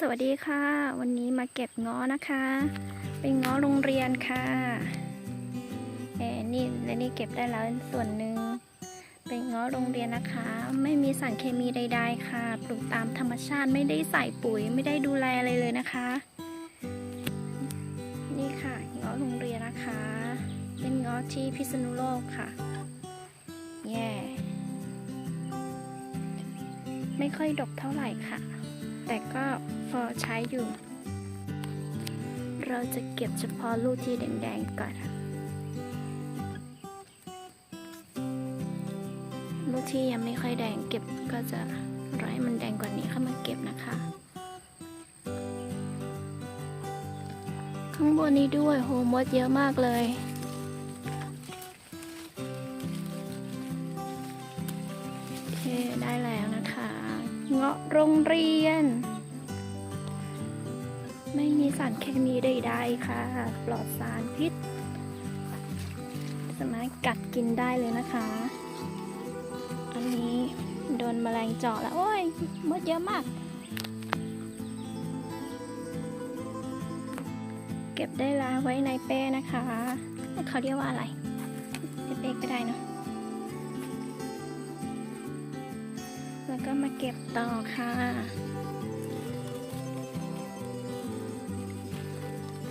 สวัสดีค่ะ วันนี้มาเก็บง้อนะคะ เป็นง้อโรงเรียนค่ะเอ่นี่และนี่เก็บได้แล้วส่วนหนึ่งเป็นง้อโรงเรียนนะคะ ไม่มีสารเคมีใด ๆ ค่ะ ปลูกตามธรรมชาติไม่ได้ใส่ปุ๋ยไม่ได้ดูแลอะไรเลยนะคะ นี่ค่ะง้อโรงเรียนนะคะ เป็นง้อที่พิษณุโลกค่ะแย่ไม่ค่อยดกเท่าไหร่ค่ะ แต่ก็พอใช้อยู่ เราจะเก็บเฉพาะลูกที่แดงๆก่อน ลูกที่ยังไม่ค่อยแดงเก็บก็จะรอให้มันแดงกว่านี้เข้ามาเก็บนะคะ ข้างบนนี้ด้วยโหมดเยอะมากเลยะโรงเรียน ไม่มีสารเคมีใดๆค่ะ ปลอดสารพิษ สามารถกัดกินได้เลยนะคะ อันนี้โดนแมลงเจาะแล้ว โอ้ยมดเยอะมาก เก็บได้แล้วไว้ในเป้นะคะเขาเรียกว่าอะไรเป้ก็ได้เนอะ แล้วก็มาเก็บต่อค่ะ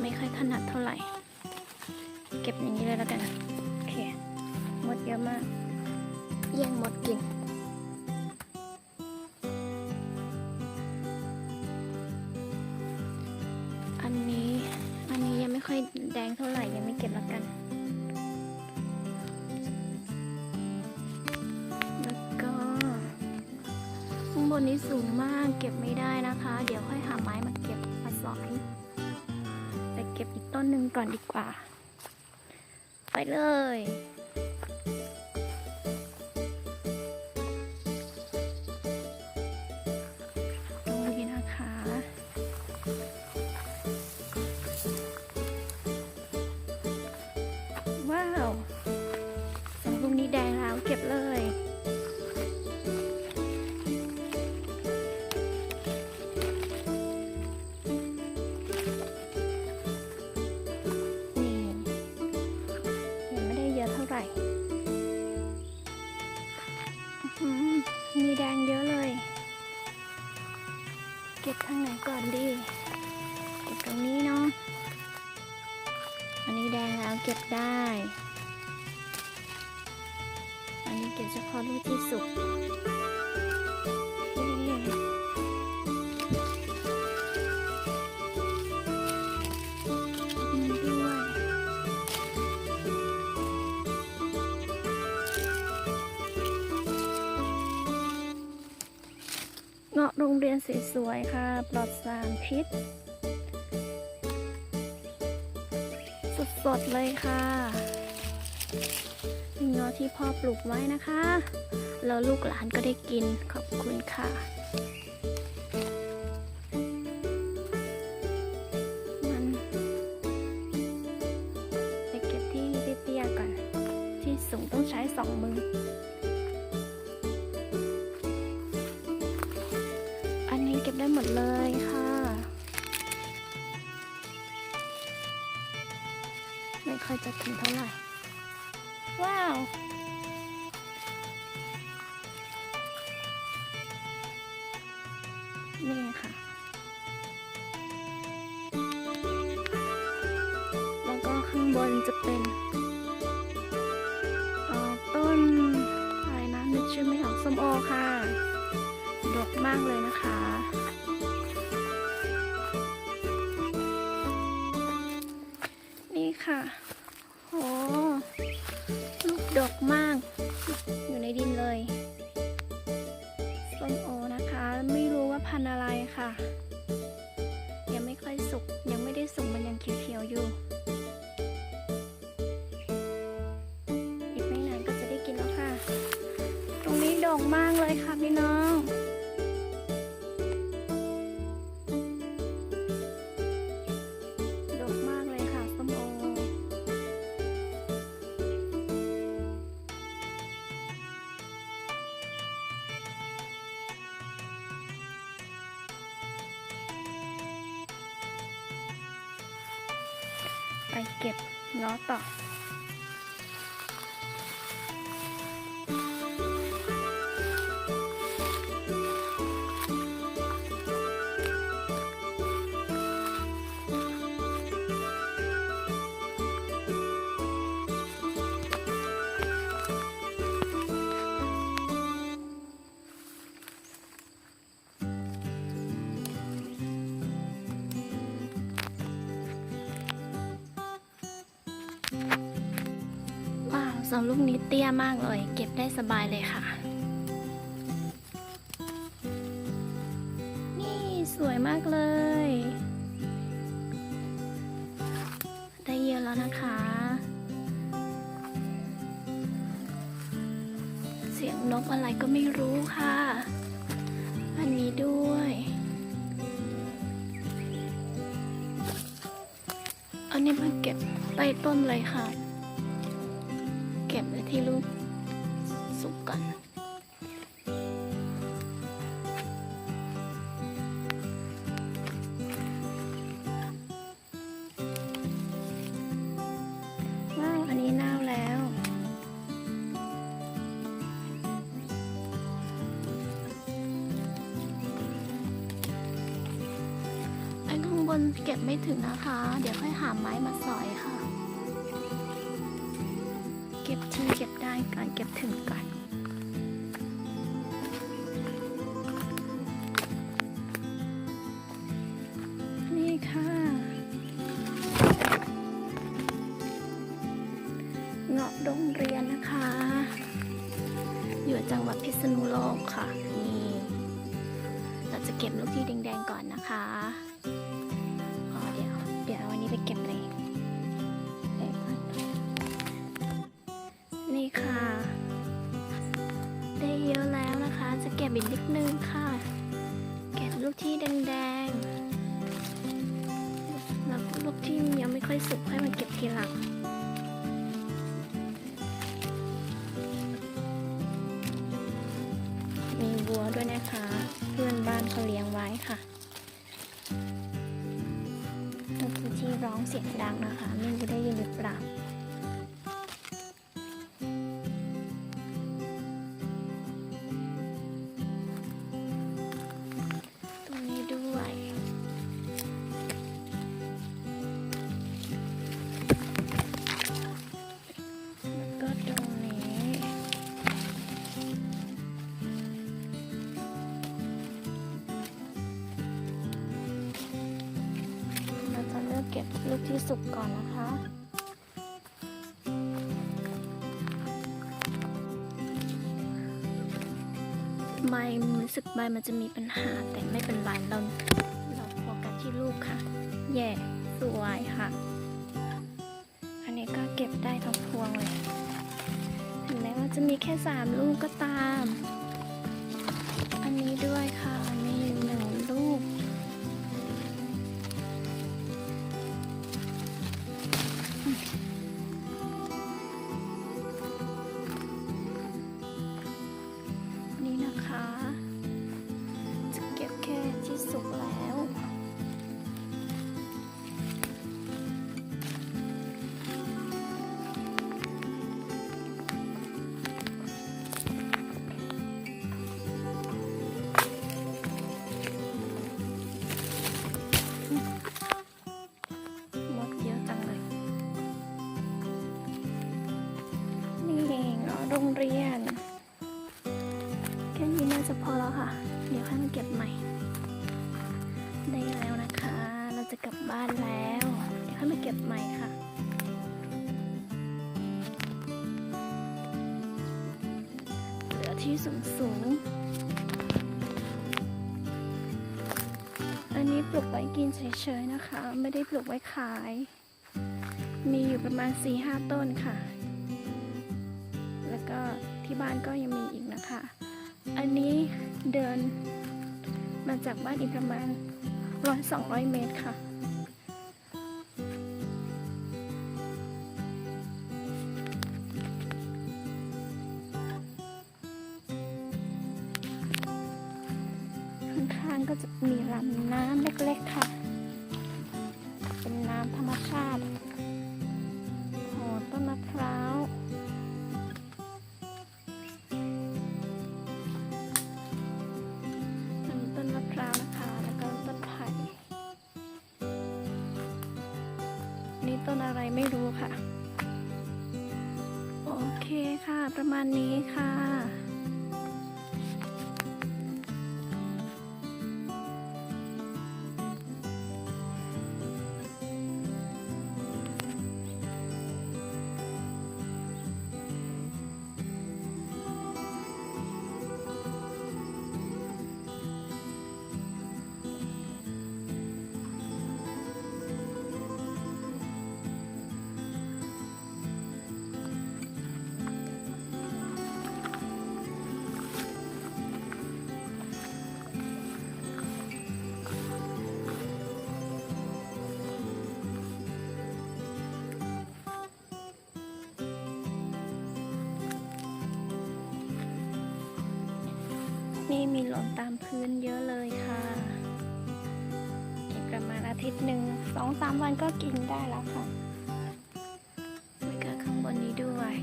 ไม่ค่อยถนัดเท่าไหร่ เก็บอย่างนี้เลยแล้วกันโอเคหมดเยอะมากแย่งหมดกินอันนี้ อันนี้ยังไม่ค่อยแดงเท่าไหร่ยังไม่เก็บแล้วกัน นนี้สูงมากเก็บไม่ได้นะคะ เดี๋ยวค่อยหาไม้มาเก็บมาสอยไปเก็บอีกต้นหนึ่งก่อนดีกว่า ไปเลย เก็บเฉพาะลูกที่สุกโอเคนี่ด้วยเงาะโรงเรียนสวยๆค่ะ ปลอดสารพิษสดๆเลยค่ะ เนเงาะที่พ่อปลูกไว้นะคะ แล้วลูกหลานก็ได้กินขอบคุณค่ะ มันไปเก็บที่เตี้ยๆก่อน ที่สูงต้องใช้สองมือ อันนี้เก็บได้หมดเลยค่ะไม่ค่อยจะถึงเท่าไหร่ นี่ค่ะ แล้วก็ข้างบนจะเป็นต้นอะไรนะนึกชื่อไม่ออกส้มโอค่ะ ดกมากเลยนะคะ ไปเก็บเงาะต่อ ว้าวสองลูกนี้เตี้ยมากเลย เก็บได้สบายเลยค่ะ นี่สวยมากเลย ได้เยอะแล้วนะคะ เสียงนกอะไรก็ไม่รู้ค่ะ อันนี้ด้วยอันนี้มาเก็บใต้ต้นเลยค่ะ เก็บไว้ที่ลูกสุกก่อนว้าวอันนี้เน่าแล้ว ไอ้ข้างบนเก็บไม่ถึงนะคะ เดี๋ยวค่อยหาไม้มาสอยค่ะ ก็บที่เก็บได้ก่อนเก็บถึงก่อนนี่ค่ะ เงาะโรงเรียนนะคะ อยู่จังหวัดพิษณุโลกค่ะ นี่ เราจะเก็บลูกที่แดงๆก่อนนะคะ บิดนิดนึงค่ะเก็บลูกที่แดงๆแล้วลูกที่ยังไม่ค่อยสุกให้มันเก็บทีหลัง เก็บลูกที่สุกก่อนนะคะ ใบรู้สึกใบมันจะมีปัญหาแต่ไม่เป็นไรเราเราโฟกัสที่ลูกค่ะ แย่สวยค่ะ อันนี้ก็เก็บได้ทั้งพวงเลยถึงแม้ว่าจะมีแค่สามลูกก็ตาม อันนี้ด้วยค่ะมีหนึ่ โรงเรียน แค่นี้น่าจะพอแล้วค่ะ เดี๋ยวให้มาเก็บใหม่ ได้แล้วนะคะ เราจะกลับบ้านแล้ว เดี๋ยวให้มาเก็บใหม่ค่ะเหลือที่สูงสูงๆอันนี้ปลูกไว้กินเฉยๆนะคะ ไม่ได้ปลูกไว้ขาย มีอยู่ประมาณ4-5ต้นค่ะ ที่บ้านก็ยังมีอีกนะคะ อันนี้เดินมาจากบ้านอีกประมาณร้อยสองร้อยเมตรค่ะ ข้างๆก็จะมีลำน้ำเล็กๆค่ะ ต้นอะไรไม่รู้ค่ะ โอเคค่ะ ประมาณนี้ค่ะ มีหล่นตามพื้นเยอะเลยค่ะอีกประมาณอาทิตย์หนึ่งสองสามวันก็กินได้แล้วค่ะแล้วกข้างบนนี้ด้วย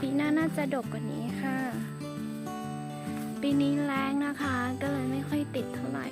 ปีหน้าน่าจะดกกว่านี้ค่ะ ปีนี้แรงนะคะ ก็เลยไม่ค่อยติดเท่าไหร่